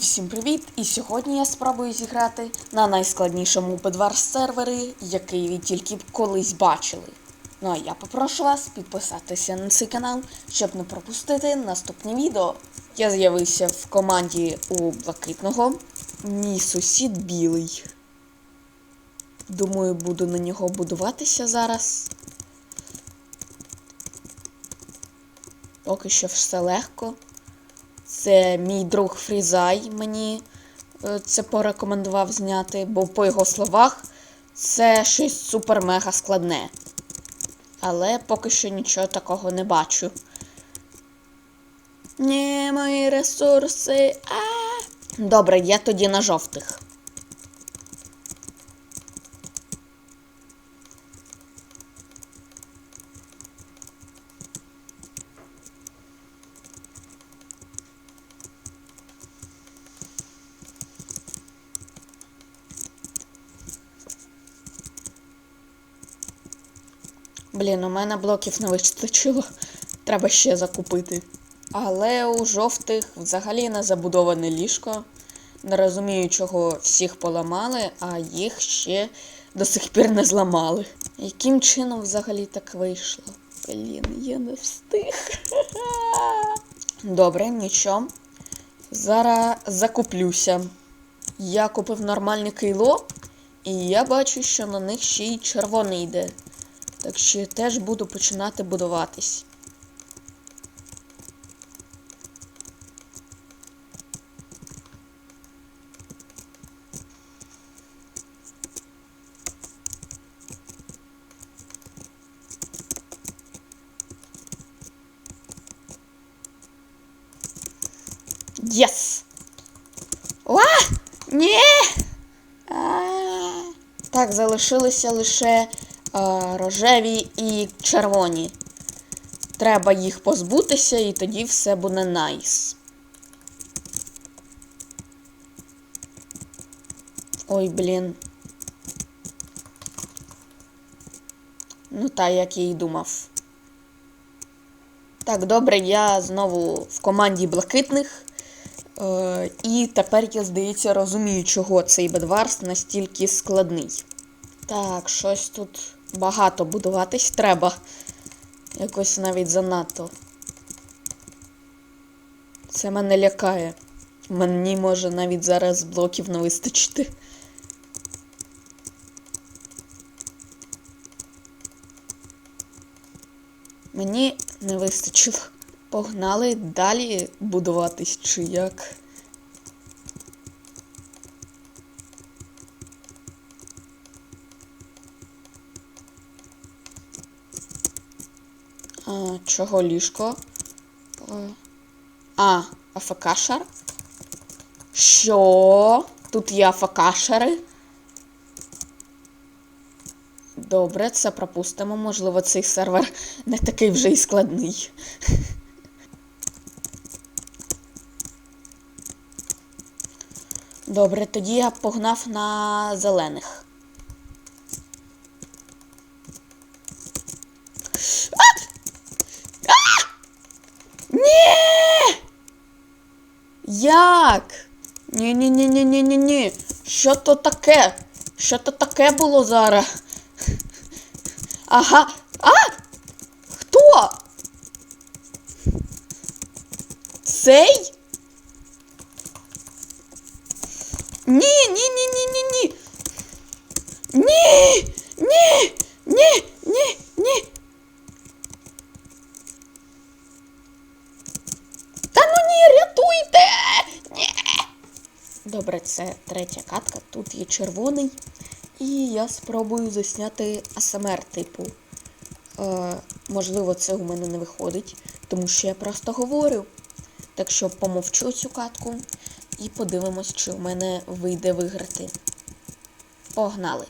всім привіт! І сьогодні я спробую зіграти на найскладнішому Bedwars сервері, який ви тільки колись бачили. Ну а я попрошу вас підписатися на цей канал, щоб не пропустити наступні відео. Я з'явився в команді у блакитного. Мій сусід білий. Думаю, буду на нього будуватися зараз. Поки що все легко. Це мій друг Фрізай мені е, це порекомендував зняти, бо по його словах це щось супер-мега складне. Але поки що нічого такого не бачу. Ні, мої ресурси. А! Добре, я тоді на жовтих. Блін, у мене блоків не вистачило. Треба ще закупити. Але у жовтих взагалі не забудоване ліжко. Не розумію, чого всіх поламали, а їх ще до сих пір не зламали. Яким чином взагалі так вийшло? Блін, я не встиг. Добре, нічого. Зараз закуплюся. Я купив нормальне кейло, і я бачу, що на них ще й червоний йде. Так що теж буду починати будуватись. Єс! Ла! Ні! А! Так, залишилися лише а, рожеві і червоні. Треба їх позбутися, і тоді все буде найс. Ой, блін. Ну, та, як я і думав. Так, добре, я знову в команді блакитних. Е, і тепер я, здається, розумію, чого цей бедварс настільки складний. Так, щось тут багато будуватись треба. Якось навіть занадто. Це мене лякає. Мені може навіть зараз блоків не вистачити. Мені не вистачило. Погнали далі будуватись чи як. А, чого ліжко? Е, А, АФК-шар? Що? Тут є АФК-шари? Добре, це пропустимо. Можливо, цей сервер не такий вже й складний. Добре, тоді я погнав на зелених. Ні! Як? Ні-ні-ні-ні-ні-ні-ні. Що то таке? Що то таке було зараз? Ага. А! Хто? Цей? Ні, ні, ні, ні, ні, ні. Ні! Ні! Ні! Ні! Ні! Та ну ні, рятуйте! Ні! Добре, це третя катка. Тут є червоний. І я спробую засняти АСМР типу. Е, можливо, це у мене не виходить, тому що я просто говорю. Так що помовчу цю катку і подивимось, чи у мене вийде виграти. Погнали!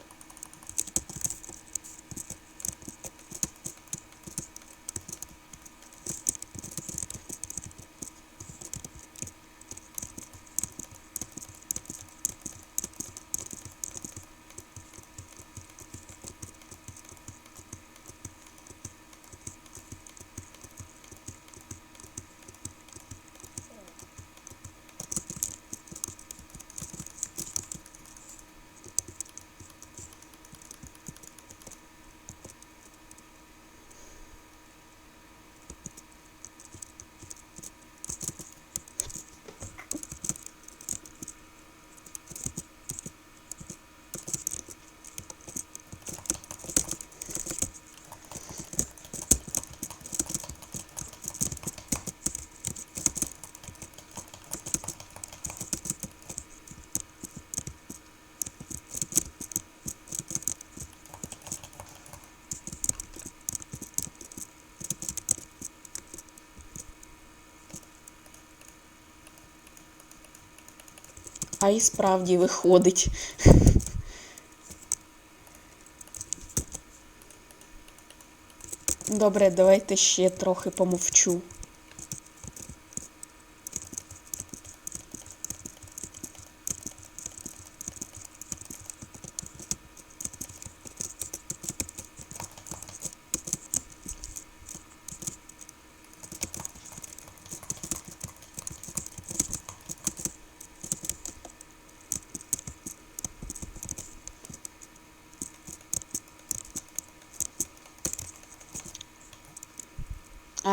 І справді виходить. Добре, давайте ще трохи помовчу.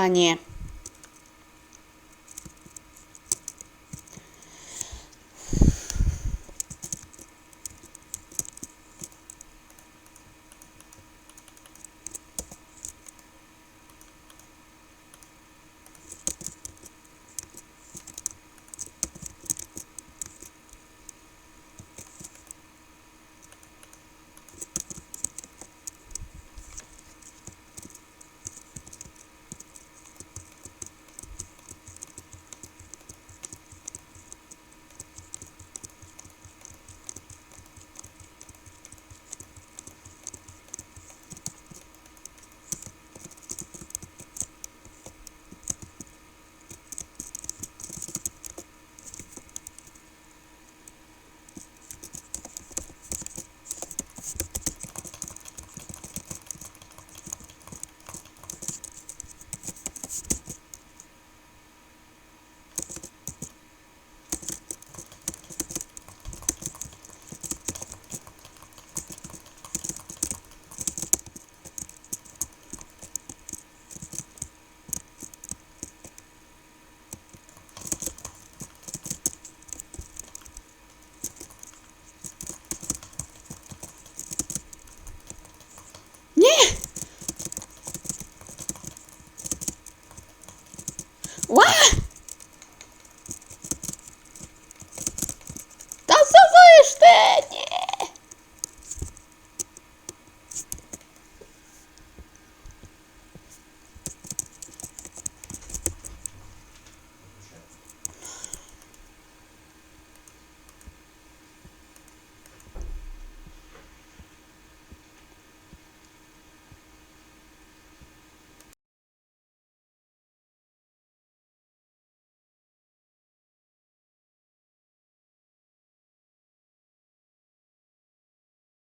Ні.